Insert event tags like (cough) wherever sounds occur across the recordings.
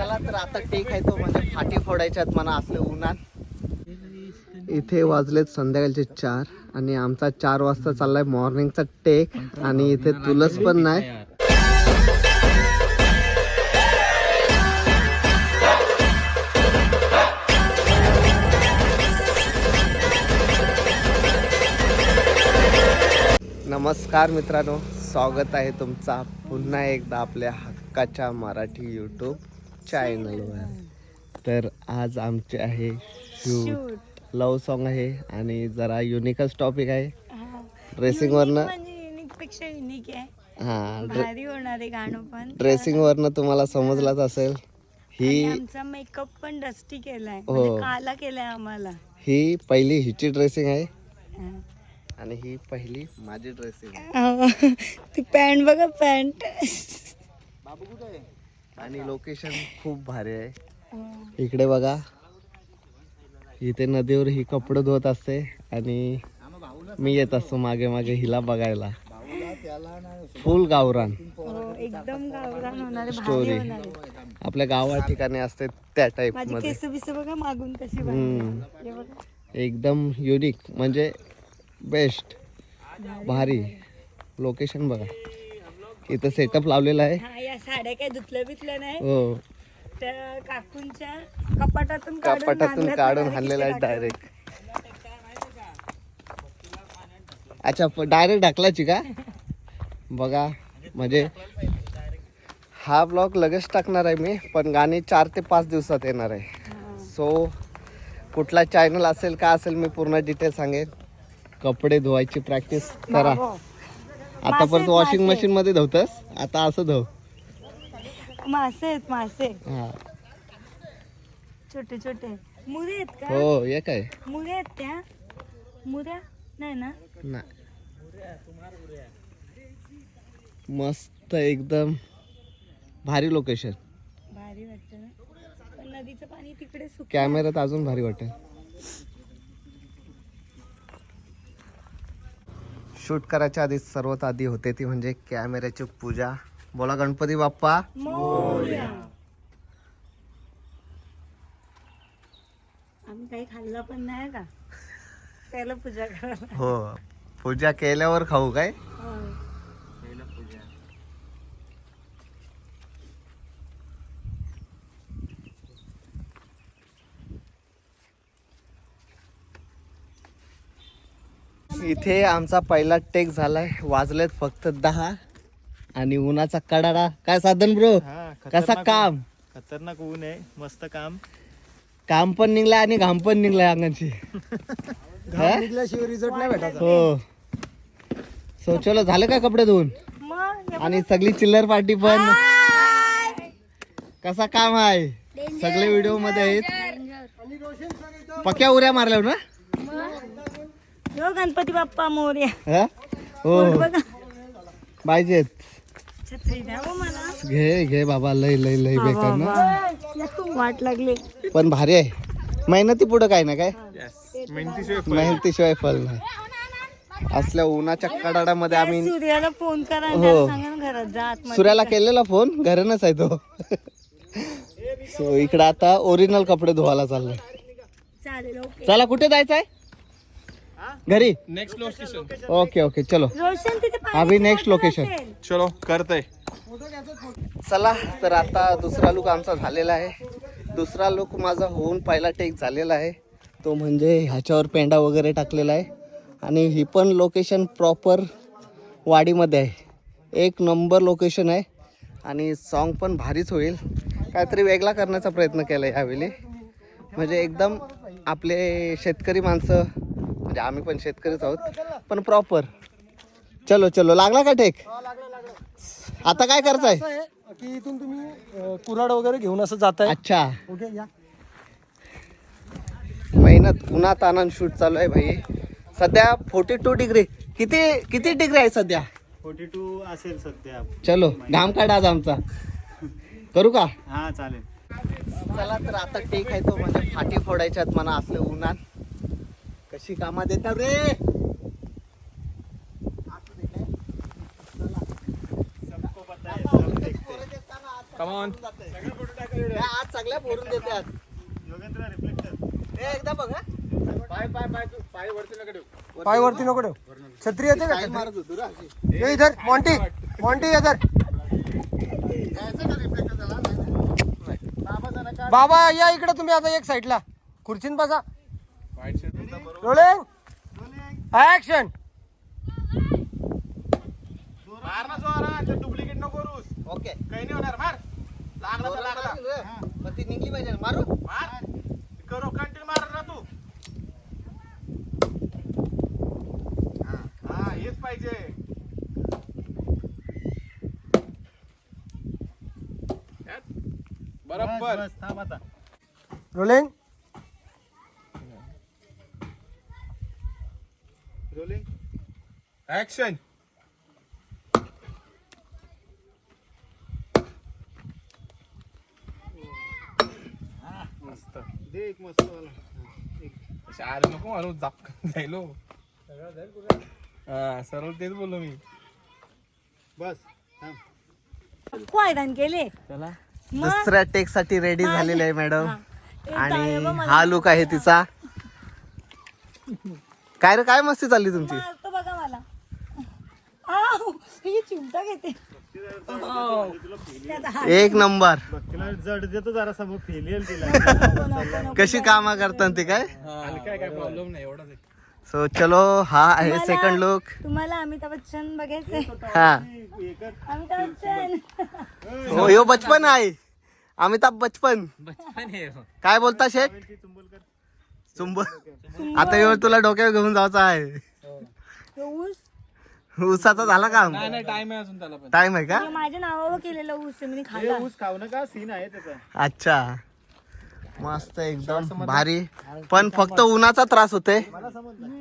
चला तर आता टेक आहे तो म्हणजे फाटी फोडायच्यात मला असले उन्हात. इथे वाजलेत संध्याकाळचे चार आणि आमचा चार वाजता चाललाय मॉर्निंगचा टेक आणि इथे तुलस पण नाही. नमस्कार मित्रांनो स्वागत आहे तुमचा पुन्हा एकदा आपल्या हक्काच्या मराठी यूट्यूब चॅनलवर तर आज आमचे आहे शूट लव सॉन्ग आहे आणि जरा युनिकच टॉपिक आहे. ड्रेसिंग वरनं. म्हणजे युनिकपेक्षा युनिक आहे. हा ड्रे- भारी होणार आहे गाणं पण. ड्रेसिंग वरनं तुम्हाला समजलाच असेल. ही आमचा मेकअप पण डस्टी केलाय. हो. म्हणजे काला केलाय आम्हाला. ही पहिली हिची ड्रेसिंग आहे. आणि ही पहिली माझी ड्रेसिंग आहे. अहो, ती पॅन्ट बघा पॅन्ट आणि लोकेशन खूप भारी आहे. इकडे बघा. इथे नदीवर ही कपडे धुवत असते आणि मी येत असतो मागे मागे हिला बघायला. फुल गावरान. हो, एकदम गावरान स्टोरी. आपल्या गावा ठिकाणी असते त्या माझी मध्ये. मागून कशी. एकदम युनिक म्हणजे बेस्ट भारी. लोकेशन बघा. इथं सेटअप लावलेला आहे. हा या साड्या काय धुतल्या बितल्या नाही. हो. त्या काकूंच्या कपाटातून काढून कपाटातून काढून हाणलेला आहे. डायरेक्ट अच्छा डायरेक्ट ढकलायची का? बघा म्हणजे हा ब्लॉग लगेच टाकणार आहे मी पण गाणी चार ते पाच दिवसात येणार आहे. हा. सो कुठला चॅनल असेल का असेल मी पूर्ण डिटेल सांगेन. कपडे धुवायची प्रॅक्टिस करा. आतापर्यंत मासे, वॉशिंग. मशीन मध्ये धुवतस? आता असं धुव. मासे आहेत मासे. हा. छोटे छोटे. मुरे आहेत का? हो हे काय? मुरे आहेत त्या. मुऱ्या? नाही ना? नाही. मस्त एकदम भारी लोकेशन भारी वाटतं ना. पण नदीचं पाणी तिकडे सुक कॅमेऱ्यात अजून भारी वाटेल. शूट करायच्या आधी सर्वात आधी होते ती म्हणजे कॅमेऱ्याची पूजा. बोला गणपती बाप्पा. आम्ही काही खाल्लं पण नाही का? त्याला पूजा करायला. हो. पूजा केल्यावर खाऊ काय हो. इथे आमचा पहिला टेक झालाय. वाजलेत फक्त दहा. आणि उन्हाचा कडाडा. काय साधन ब्रो हा, कसा काम? खतरनाक ऊन आहे. मस्त काम. काम पण निघलाय आणि घाम पण निघलाय अंगाची (laughs) निघल्याशिवाय रिझल्ट नाही भेटायचा. हो. सो चलो झालं का कपडे धुवून? आणि सगळी चिल्लर पार्टी पण? कसा काम आहे? सगळे व्हिडिओमध्ये आहेत पक्या उऱ्या मारल्या ना? हो गणपती बाप्पा मोर्या. हा? हो. बघा? पाहिजेत. छत्री द्या हो मला. घे घे बाबा लय लय लय बेकार ना. वाट लागली. पण भारी आहे. मेहनती पुढं काय ना काय? मेहनतीशिवाय फल नाही. असल्या उन्हाच्या कडाडामध्ये आम्ही सूर्याला फोन करा आणि हो. त्याला सांगा ना घरात जा आतमध्ये. सूर्याला केलेला फोन घरनच आहे तो. सो इकडे आता ओरिजिनल कपडे धुवायला चाललोय. चालेल ओके. चला कुठे जायचंय? घरी? नेक्स्ट लोकेशन ओके ओके चलो. रोशन तिथे अभि नेक्स्ट लोकेशन. चलो करतय चला तर आता दुसरा लुक आमचा झालेला आहे. दुसरा लुक माझा होऊन पहिला टेक झालेला आहे. तो म्हणजे ह्याच्यावर पेंडा वगैरे टाकलेला आहे. आणि ही पण लोकेशन प्रॉपर वाडीमध्ये आहे. एक नंबर लोकेशन आहे. आणि सॉन्ग पण भारीच होईल. काहीतरी वेगळा करण्याचा प्रयत्न केला आहे यावेळी. म्हणजे एकदम आपले शेतकरी माणसं म्हणजे आम्ही पण शेतकरीच आहोत. पण प्रॉपर चलो चलो. लागला का टेक आता काय करताय? की इथून तुम्ही कुऱ्हाड वगैरे घेऊन असं जाताय. अच्छा. ओके या. मेहनत उन्हात आनंद शूट चालू आहे भाई. सध्या फोर्टी टू डिग्री किती किती डिग्री आहे सध्या? फोर्टी टू असेल सध्या. चलो घाम काढा आज आमचा. करू का? हा चालेल. चला तर आता टेक आहे तो म्हणजे फाटी फोडायच्यात म्हणा असले उन्हात. कशी कामा देतात रे? कमॉन आज सगळ्या फोडून देतात. ए, एकदा बघा पाय वरती नको ठेव. छत्री येते का काय छत्री? मारत होतो रे अशी? ये इधर मॉन्टी मॉन्टी इधर. बाबा या इकडे तुम्ही आता एक साईडला खुर्चीन बसा. रोलिंग ऍक्शन मार ना जोरात डुप्लिकेट नको करूस. ओके. काही नाही होणार मार. लागला तर लागला. पण ती निघली पाहिजे मारू? मार. करो कंटिन्यू मार ना तू. हा, हा हेच पाहिजे. यात बरोबर रोलिंग ऍक्शन मस्त. दे एक मस्त चार नको मारू जाप जायलो हा. सरळ तेच बोललो मी. बस केले. मग? दुसऱ्या टेकसाठी रेडी झालेले आहे मॅडम. हा. ते आणि मला हा लुक आहे तिचा. काय रे काय मस्ती चालली तुमची? मारतो बघा मला. ही चिमटा घेते. त्याचा हात एक नंबर. तिला जड देतो जरा समोर फेलेल तिला. नको, नको, नको. कशी कामं करतात ते काय? काय काय प्रॉब्लेम नाही एवढाच सो चलो हा आहे सेकंड लुक तुम्हाला अमिताभ बच्चन बघायचंय. हा. अमिताभ बच्चन. हो यो बचपन आहे. अमिताभ बचपन काय बोलता शेठ? चुंब आता यो तुला डोक्यावर घेऊन जायचा आहे. तो ऊस? उसाचा झाला काम नाही टाइम आहे अजून त्याला पण. टाइम आहे का? हे माझ्या नावावर केलेलं ऊस आहे मी खाल्ला. ऊस खाऊ नका सीन आहे त्याचा. अच्छा. मस्त एकदम भारी. पण फक्त उन्हाचा त्रास होते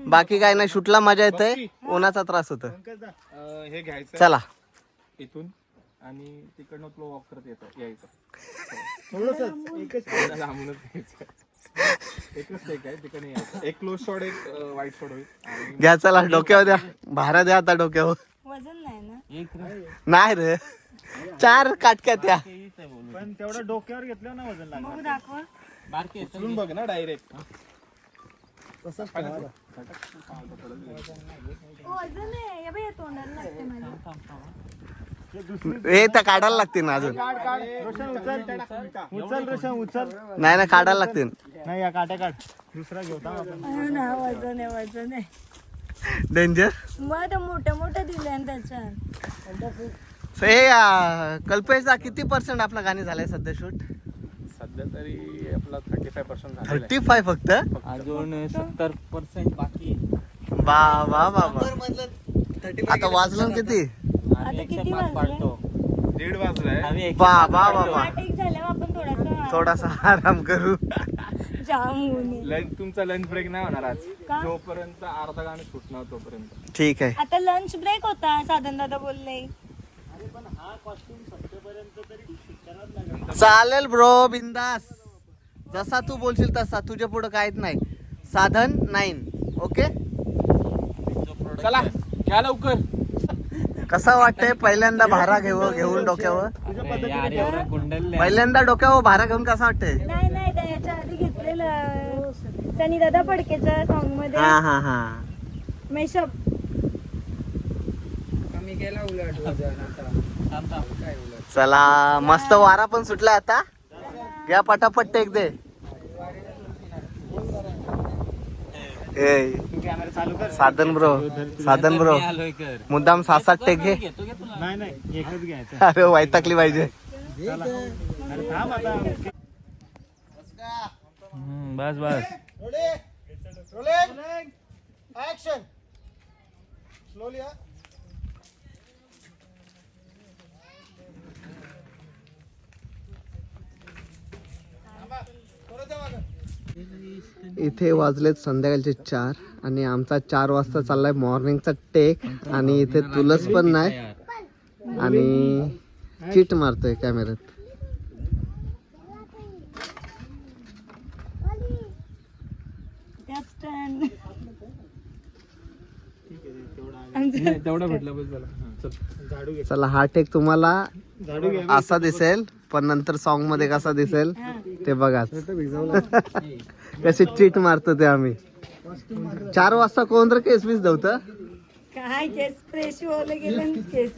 बाकी काय नाही शूटला मजा येते. उन्हाचा त्रास होतो. अं, हे घ्यायचं चला. इथून आणि तिकडनं तुला वॉक करत येतं यायचं. थोडस एकच लांबूनच घ्यायचं एकच टेक आहे तिकडे यायचं. एक क्लोज शॉट एक वाईट शॉट होईल. आणि घ्या चला डोक्यावर द्या. भारा द्या आता डोक्यावर. वजन नाही ना? नाही रे. चार काटक्या त्या. पण तेवढं डोक्यावर घेतलं ना वजन लागलं बघू दाखवा. उचलून बघ ना डायरेक्ट वजन आहे. या बाई, या तोंडाला लागते माझ्या हे त्या काढायला लागतील ना अजून. रोशन उचल उचल रोशन उचल. नाही ना काढायला लागतील. नाही या काट्या काढ. दुसरा घेऊता आपण. अरे ना वजन आहे वजन आहे. डेंजर मग ते मोठ्या मोठ्या दिल्या ना त्याच्यात. हे कल्पेशचा किती पर्सेंट आपलं गाणी झालंय सध्या शूट सध्या तरी आपला thirty five percent thirty five फक्त? अजून सत्तर पर्सेंट बाकी. वा वा वा आता वाजलं किती? आता किती वाजले? दीड वाजलाय. आम्ही एकशे वा पाच वा वा पाडतो. वा आठ एक झाल्यावर आपण थोडासा थोडासा आराम करू. जाम होऊन. लंच तुमचा लंच ब्रेक नाही होणार आज. का? जोपर्यंत अर्धा गाणं सुटणार तोपर्यंत. ठीक आहे. आता लंच ब्रेक होता साधन दादा बोलले. चालेल ब्रो बिंदास. जसा तू बोलशील तसा तुझ्या पुढे काहीच नाही. साधन नाईन ओके चला घ्या लवकर. कसा वाटतंय पहिल्यांदा भारा घेऊ घेऊन डोक्यावर? पहिल्यांदा डोक्यावर भारा घेऊन कसा वाटतंय? नाही नाही त्या याच्या आधी घेतलेलं सनी दादा फडकेच्या सॉन्गमध्ये. हा हा हा. मेशअप थांब, थांब. चला मस्त वारा पण सुटला आता. घ्या पटापट टेक दे ए, कॅमेरा चालू कर साधन ब्रो साधन ब्रो. मुद्दाम सात सात टेक घे. घेतो घे तुला नाही नाही एकच घ्यायचं अरे पाहिजे. थांब आता हम्म, बस बस. ऍक्शन स्लोली इथे वाजलेत संध्याकाळचे चार आणि आमचा चार वाजता चाललाय मॉर्निंगचा टेक आणि इथे तुलस पण नाही. आणि चिट मारतोय कॅमेऱ्यात. चल. हा टेक तुम्हाला असा दिसेल. पण नंतर सॉन्गमध्ये कसा दिसेल. ते बघा कसे चीट मारतो ते आम्ही. चार वाजता कोण तर केस बीस धवतं? काय केस फ्रेश होले गेले केस